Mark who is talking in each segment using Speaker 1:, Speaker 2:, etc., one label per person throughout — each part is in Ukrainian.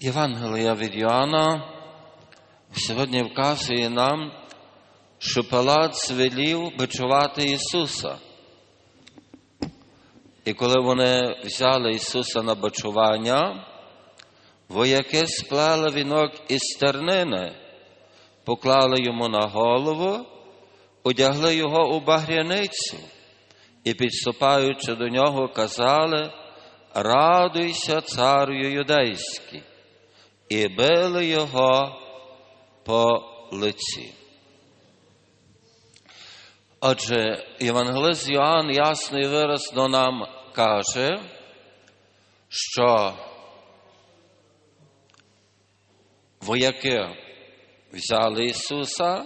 Speaker 1: Євангелія від Йоанна сьогодні вказує нам, що Пилат звелів бичувати Ісуса. І коли вони взяли Ісуса на бичування, вояки сплели вінок із тернини, поклали йому на голову, одягли його у багряницю і, підступаючи до нього, казали, радуйся, царю юдейський, і били його по лиці. Отже, Євангелист Йоанн ясно і виразно нам каже, що вояки взяли Ісуса,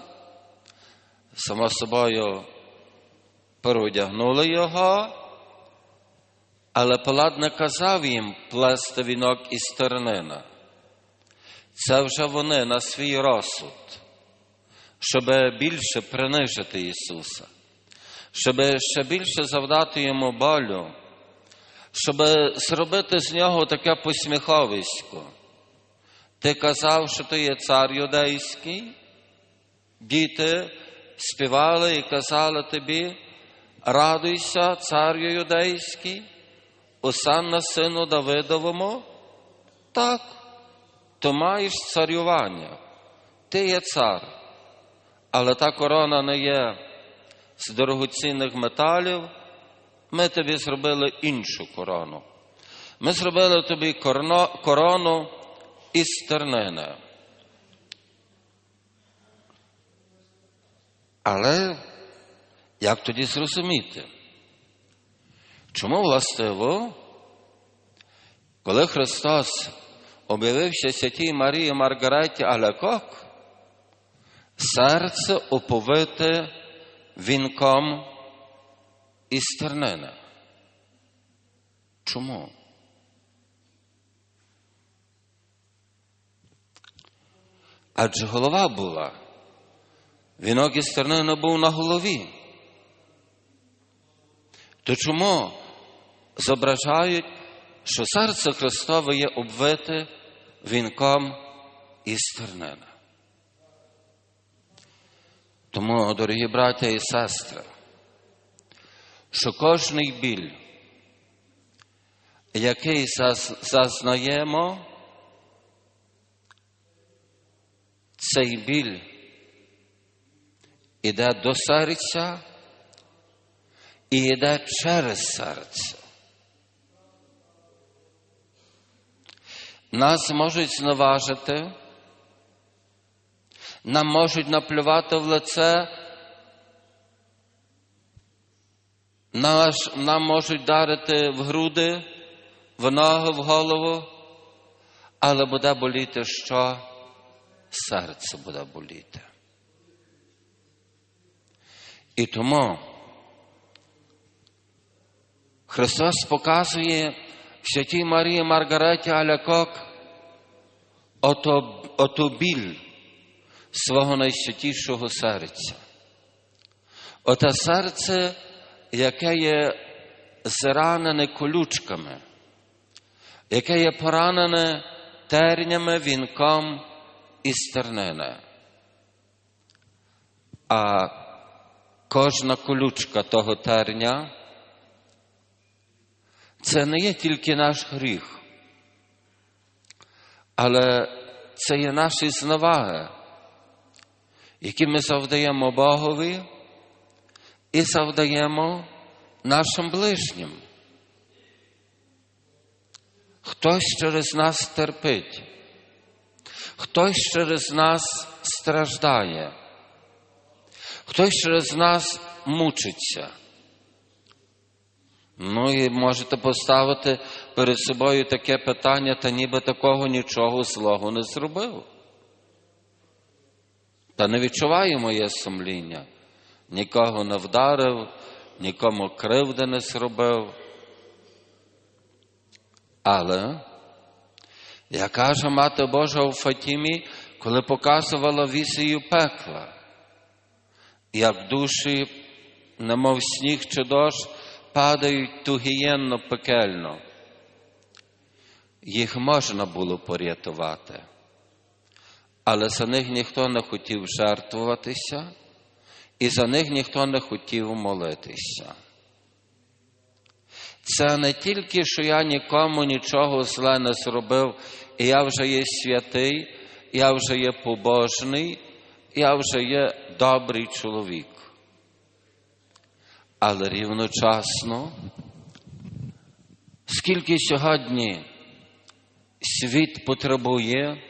Speaker 1: само собою переодягнули Його, але Пилат не казав їм плести вінок із тернина. Це вже вони на свій розсуд, щоб більше принижити Ісуса, щоб ще більше завдати йому болю, щоб зробити з нього таке посміховисько. Ти казав, що ти є цар юдейський, діти співали і казали тобі, радуйся, царю юдейський, Осанна сину Давидовому, так, то маєш царювання, ти є цар, але та корона не є з дорогоцінних металів, ми тобі зробили іншу корону. Ми зробили тобі корону із тернини. Але як тоді зрозуміти? Чому властиво, коли Христос об'явився святій Марії Маргареті Алякок, серце оповите вінком із тернини? Чому? Адже голова була, вінок із тернини був на голові. То чому зображають, що серце Христове є обвите вінком із тернини? Тому, дорогі браття і сестри, що кожний біль, який зазнаємо, цей біль іде до серця і йде через серце. Нас можуть зневажити, нам можуть наплювати в лице, нам можуть дарити в груди, в ноги, в голову, але буде боліти що? Серце буде боліти. І тому Христос показує святій Марії Маргареті Алякок ото, біль свого найсвятішого серця. Оте серце, яке є зранене колючками, яке є поранене тернями, вінком і стернини. А кожна колючка того терня це не є тільки наш гріх, але це є наші зневаги, які ми завдаємо Богові і завдаємо нашим ближнім. Хтось через нас терпить, хтось через нас страждає, хтось через нас мучиться. Ну і можете поставити перед собою таке питання, та ніби такого нічого злого не зробив. Та не відчуває моє сумління. Нікого не вдарив, нікому кривди не зробив. Але, як каже Мати Божа у Фатімі, коли показувала вісію пекла, як душі, немов сніг чи дощ, падають ту гієнно пекельно. їх можна було порятувати, але за них ніхто не хотів жертвуватися, і за них ніхто не хотів молитися. Це не тільки, що я нікому нічого зле не зробив, і я вже є святий, я вже є побожний, я вже є добрий чоловік. Але рівночасно, скільки сьогодні світ потребує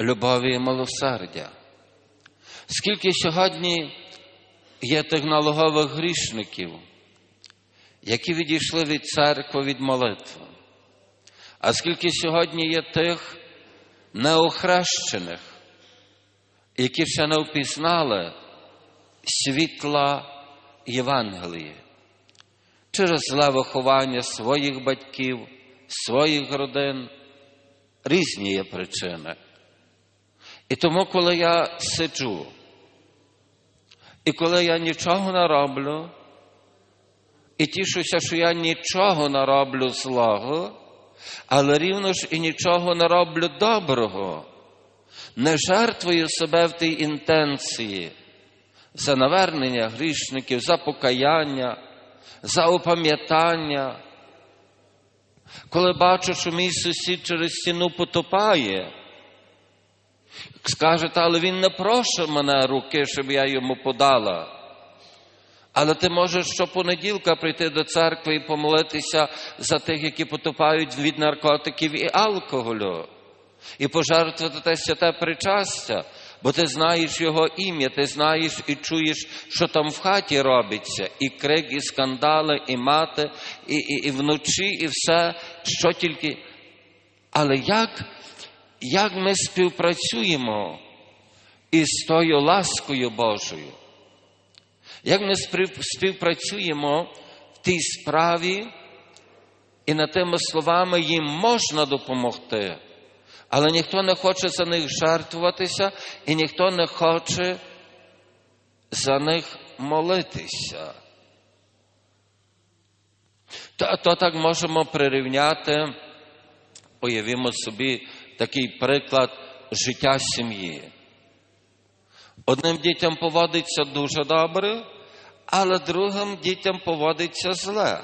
Speaker 1: любові і милосердя, скільки сьогодні є тих налогових грішників, які відійшли від церкви від молитви, а скільки сьогодні є тих неохрещених, які ще не впізнали світла Євангелії через зле виховання своїх батьків, своїх родин, різні є причини. І тому, коли я сиджу, і коли я нічого не роблю, і тішуся, що я нічого не роблю злого, але рівно ж і нічого не роблю доброго, не жертвую себе в тій інтенції за навернення грішників, за покаяння, за опам'ятання. Коли бачу, що мій сусід через стіну потопає, скажете, але він не просить мене руки, щоб я йому подала. Але ти можеш щопонеділка прийти до церкви і помолитися за тих, які потопають від наркотиків і алкоголю, і пожертвувати те святе причастя, бо ти знаєш його ім'я, ти знаєш і чуєш, що там в хаті робиться, і крик, і скандали, і мати, і, і, і вночі, і все, що тільки. Але як, як ми співпрацюємо із тою ласкою Божою? Як ми співпрацюємо в тій справі, і над тими словами їм можна допомогти, але ніхто не хоче за них жертвуватися, і ніхто не хоче за них молитися. То, то так можемо прирівняти, уявімо собі такий приклад життя сім'ї. Одним дітям поводиться дуже добре, але другим дітям поводиться зле.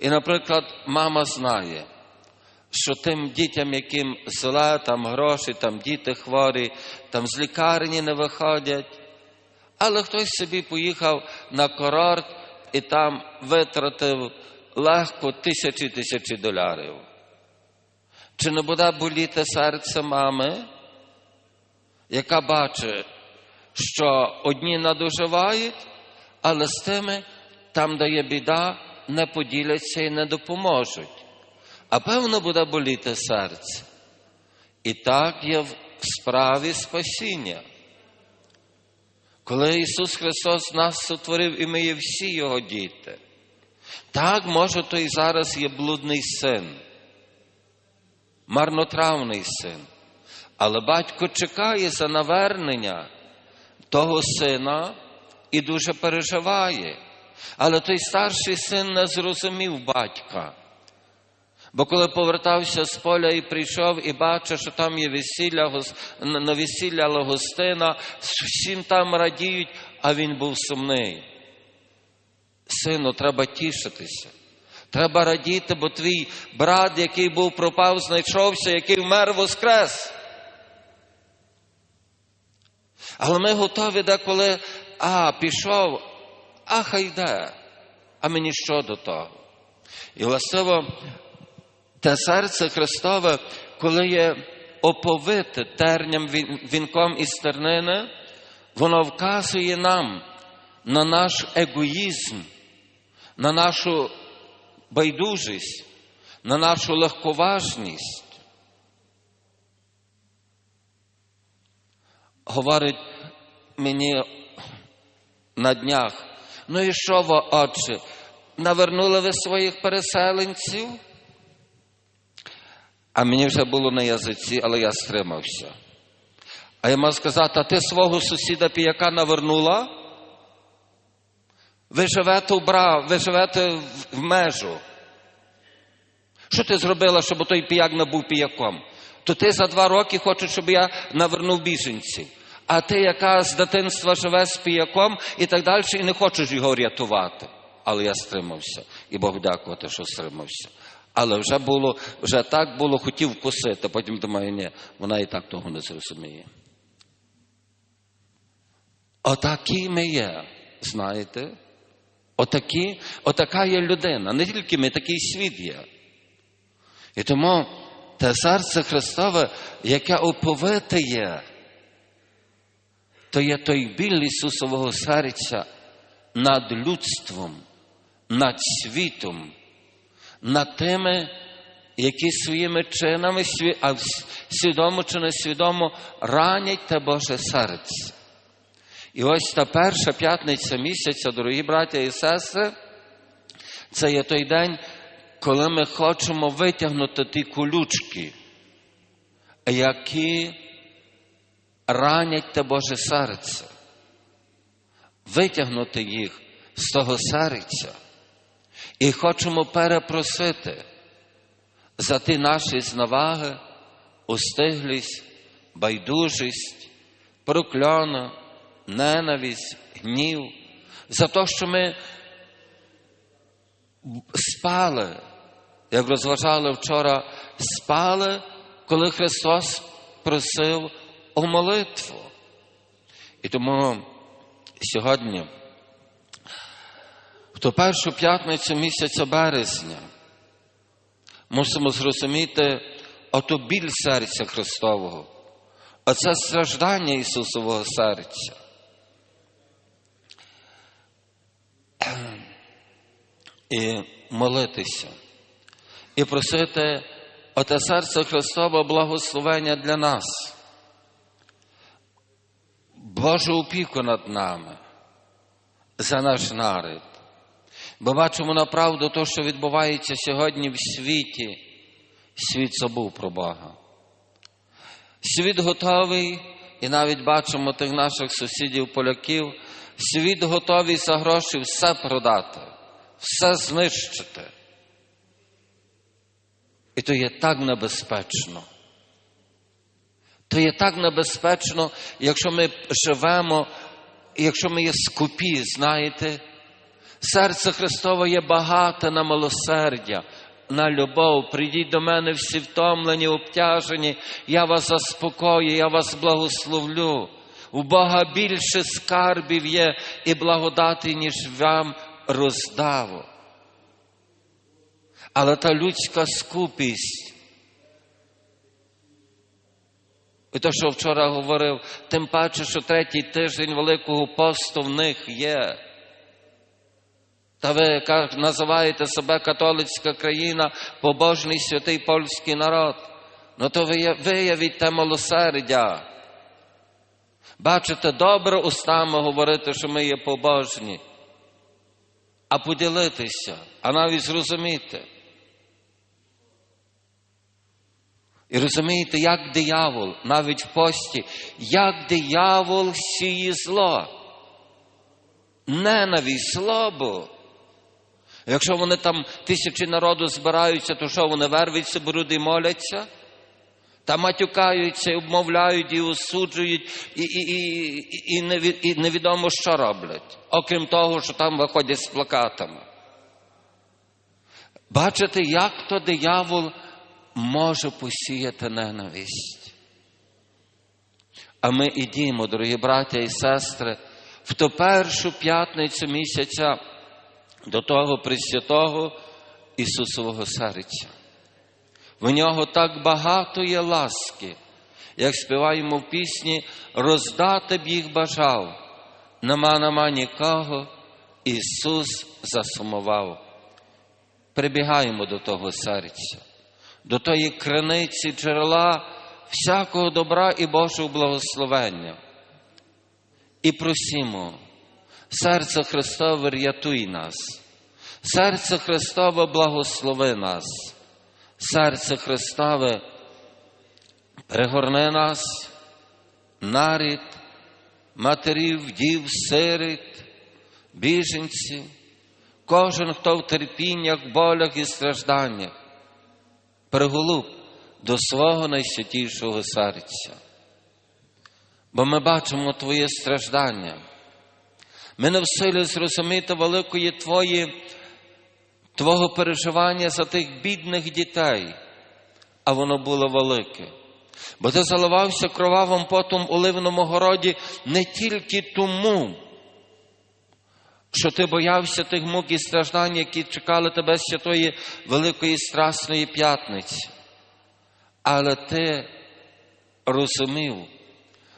Speaker 1: І, наприклад, мама знає, що тим дітям, яким зле, там гроші, там діти хворі, там з лікарні не виходять, але хтось собі поїхав на курорт і там витратив легко тисячі тисячі долярів. Чи не буде боліти серце мами? яка бачить, що одні надоживають, але з тими, там, де є біда, не поділяться і не допоможуть. А певно буде боліти серце. І так є в справі спасіння. Коли Ісус Христос нас сотворив, і ми є всі Його діти, так, може, то і зараз є блудний син, марнотравний син. Але батько чекає за навернення того сина і дуже переживає. Але той старший син не зрозумів батька. Бо коли повертався з поля і прийшов і бачив, що там є весілля, на весілля гостина, всім там радіють, а він був сумний. Сину, треба тішитися. Треба радіти, бо твій брат, який був пропав, знайшовся, який вмер воскрес. Але ми готові деколи, а, пішов, а хай йде, а мені що до того? І властиво те серце Христове, коли є оповите терням вінком із тернини, воно вказує нам на наш егоїзм, на нашу байдужість, на нашу легковажність. говорить мені на днях, ну і що ви, отче, навернули ви своїх переселенців? А мені вже було на язиці, але я стримався. А я мав сказати, а ти свого сусіда піяка навернула? Ви живете в бра, ви живете в межу. Що ти зробила, щоб той піяк не був піяком? То ти за два роки хочеш, щоб я навернув біженців. А ти, яка з дитинства живе з піяком і так далі, і не хочеш його рятувати. Але я стримався. І Бог дякувати, що стримався. Але вже було, вже так було, хотів вкусити, потім думаю, ні, вона і так того не зрозуміє. Отакі ми є, знаєте? Отакі, отака є людина. Не тільки ми, такий світ є. І тому те серце Христове, яке оповите є, то є той біль Ісусового серця над людством, над світом, над тими, які своїми чинами, а свідомо чи несвідомо ранять те Боже серце. І ось та перша п'ятниця місяця, дорогі браття і сестри, це є той день, коли ми хочемо витягнути ті колючки, які ранять те Боже серце, витягнути їх з того серця. І хочемо перепросити за ті наші зневаги, устиглість, байдужість, прокляну, ненависть, гнів, за те, що ми спали, як розважали вчора, спали, коли Христос просив у молитву. І тому сьогодні, в першу п'ятницю місяця березня, мусимо зрозуміти оту біль серця Христового, оце страждання Ісусового серця. І молитися, і просити оте серце Христове благословення для нас, Божу опіку над нами, за наш народ. Бо бачимо направду те, що відбувається сьогодні в світі, світ забув про Бога. Світ готовий, і навіть бачимо тих наших сусідів, поляків, світ готовий за гроші все продати, все знищити. І то є так небезпечно. То є так небезпечно, якщо ми живемо, якщо ми є скупі, знаєте, серце Христове є багате на милосердя, на любов. Прийдіть до мене всі втомлені, обтяжені, я вас заспокою, я вас благословлю. У Бога більше скарбів є і благодати, ніж вам роздав. Але та людська скупість. І те, що вчора говорив, тим паче, що третій тиждень Великого посту в них є. Та ви називаєте себе католицька країна, побожний святий польський народ, ну то ви виявіть те милосердя. Бачите, добре устами говорити, що ми є побожні, а поділитися, а навіть зрозуміти. І розумієте, як диявол, навіть в пості, як диявол сіє зло, ненависть, злобу. Якщо вони там тисячі народу збираються, то що вони вервиться, беруть і моляться? Та матюкаються, і обмовляють, і осуджують, і і, і, і, невідомо, що роблять, окрім того, що там виходять з плакатами. Бачите, як то диявол може посіяти ненависть. А ми ідімо, дорогі браття і сестри, в ту першу п'ятницю місяця до того Пресвятого Ісусового серця. В нього так багато є ласки, як співаємо в пісні, роздати б їх бажав. Нема нема нікого, Ісус засумував. Прибігаємо до того серця, до тої криниці джерела всякого добра і Божого благословення. І просімо, серце Христове рятуй нас, серце Христове благослови нас, серце Христове пригорни нас, нарід, матерів, дів, сирит, біженців, кожен, хто в терпіннях, болях і стражданнях. приголуб до свого найсвятішого серця. Бо ми бачимо Твоє страждання. Ми силі зрозуміти великої Твої, Твого переживання за тих бідних дітей, а воно було велике. Бо ти заливався кровавим потом у ливному городі не тільки тому, що ти боявся тих мук і страждань, які чекали тебе з святої Великої Страсної п'ятниці, але ти розумів,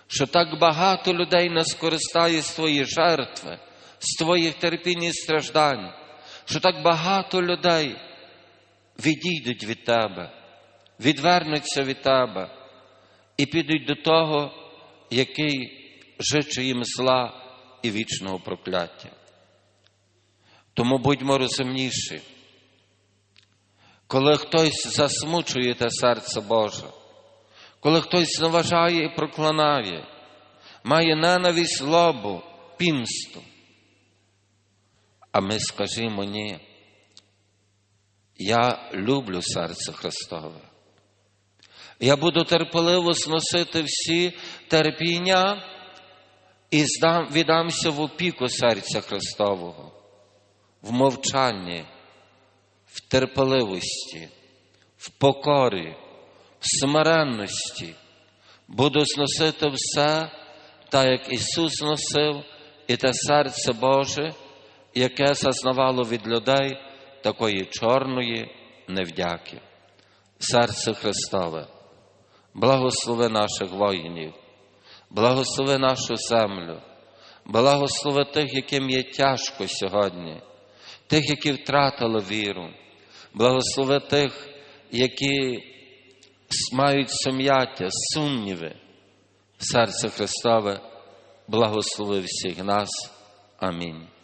Speaker 1: що так багато людей не скористає з твоєї жертви, з твоїх терпінь і страждань, що так багато людей відійдуть від тебе, відвернуться від тебе і підуть до того, який жиче їм зла і вічного прокляття. Тому будьмо розумніші, коли хтось засмучує те серце Боже, коли хтось зневажає і проклинає, має ненависть, злобу, пімсту. А ми скажімо ні. Я люблю серце Христове. Я буду терпеливо зносити всі терпіння і здам, віддамся в опіку серця Христового, в мовчанні, в терпеливості, в покорі, смиренності. Буду зносити все, так як Ісус зносив, і те серце Боже, яке зазнавало від людей такої чорної невдяки. Серце Христове, благослови наших воїнів, благослови нашу землю, благослови тих, яким є тяжко сьогодні, тих, які втратили віру, благослови тих, які мають сум'яття, сумніви. Серце Христове, благослови всіх нас. Амінь.